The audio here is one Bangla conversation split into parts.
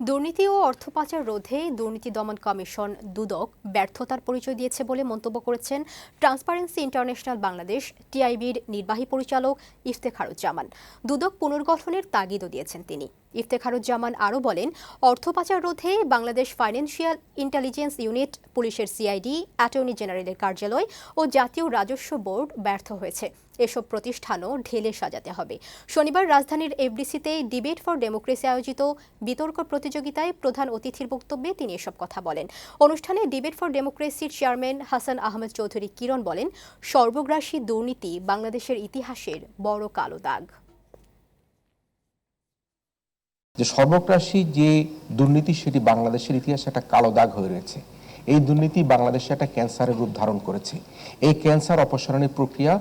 দুর্নীতি ও অর্থ পাচার রোধে দুর্নীতি দমন কমিশন দুদক ব্যর্থতার পরিচয় দিয়েছে বলে মন্তব্য করেছেন ট্রান্সপারেন্সি ইন্টারন্যাশনাল বাংলাদেশ, টিআইবির নির্বাহী পরিচালক ইফতেখারুজ্জামান। দুদক পুনর্গঠনের তাগিদও দিয়েছেন তিনি। ইফতেখারুজ্জামান আরও বলেন, অর্থ পাচার রোধে বাংলাদেশ ফাইন্যান্সিয়াল ইন্টেলিজেন্স ইউনিট, পুলিশের সিআইডি, অ্যাটর্নি জেনারেলের কার্যালয় ও জাতীয় রাজস্ব বোর্ড ব্যর্থ হয়েছে। এসব প্রতিষ্ঠানও ঢেলে সাজাতে হবে। শনিবার রাজধানীর এফডিসিতে ডিবেট ফর ডেমোক্রেসি আয়োজিত বিতর্ক প্রতিযোগিতায় প্রধান অতিথির বক্তব্যে তিনি এসব কথা বলেন। অনুষ্ঠানে ডিবেট ফর ডেমোক্রেসির চেয়ারম্যান হাসান আহমেদ চৌধুরী কিরণ বলেন, সর্বগ্রাসী দুর্নীতি বাংলাদেশের ইতিহাসের বড় কালো দাগ। যে সর্বগ্রাসী যে দুর্নীতি সেটি বাংলাদেশের ইতিহাসে একটা কালো দাগ হয়ে রয়েছে। এই দুর্নীতি বাংলাদেশে একটা ক্যান্সারের রূপ ধারণ করেছে। এই ক্যান্সার অপসারণের প্রক্রিয়া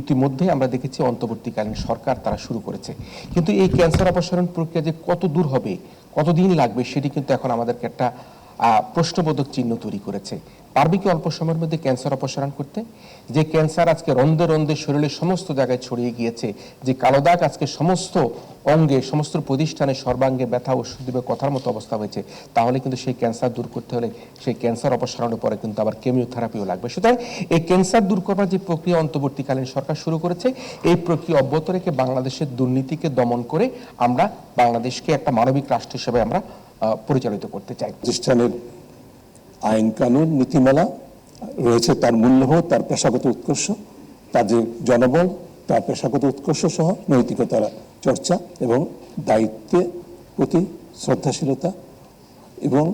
ইতিমধ্যে আমরা দেখেছি অন্তর্বর্তীকালীন সরকার তারা শুরু করেছে। কিন্তু এই ক্যান্সার অপসারণ প্রক্রিয়া যে কত দূর হবে, কতদিন লাগবে, সেটি কিন্তু এখন আমাদেরকে একটা প্রশ্নবোধক চিহ্ন তৈরি করেছে। পারবে কি অল্প সময়ের মধ্যে ক্যান্সার অপসারণ করতে? যে ক্যান্সার আজকে রন্ধে রন্ধে শরীরের সমস্ত জায়গায় ছড়িয়ে গিয়েছে, যে কালো দাগ আজকে সমস্ত অঙ্গে, সমস্ত প্রতিষ্ঠানে সর্বাঙ্গে ব্যথা, ওষুধ দিবে, কথার মতো অবস্থা হয়েছে, তাহলে কিন্তু সেই ক্যান্সার দূর করতে হলে সেই ক্যান্সার অপসারণের পরে কিন্তু আবার কেমিওথেরাপিও লাগবে। সুতরাং এই ক্যান্সার দূর করবার যে প্রক্রিয়া অন্তর্বর্তীকালীন সরকার শুরু করেছে, এই প্রক্রিয়া অব্যাহত রেখে বাংলাদেশের দুর্নীতিকে দমন করে আমরা বাংলাদেশকে একটা মানবিক রাষ্ট্র হিসেবে আমরা পরিচালিত করতে চাই। প্রতিষ্ঠানের আইন কানুন, নীতিমালা রয়েছে, তার মূল্যবোধ তার পেশাগত উৎকর্ষ, তার যে জনবল, তার পেশাগত উৎকর্ষ সহ নৈতিকতার চর্চা এবং দায়িত্বে প্রতি শ্রদ্ধাশীলতা এবং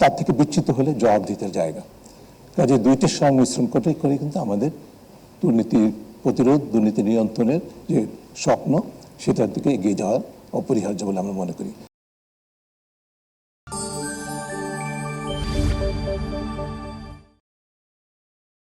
তার থেকে বিচ্যুত হলে জবাব দিতে জায়গা। কাজে দুইটির সংমিশ্রণ করে করে কিন্তু আমাদের দুর্নীতি প্রতিরোধ, দুর্নীতি নিয়ন্ত্রণের যে স্বপ্ন, সেটার দিকে এগিয়ে যাওয়া অপরিহার্য বলে আমরা মনে করি।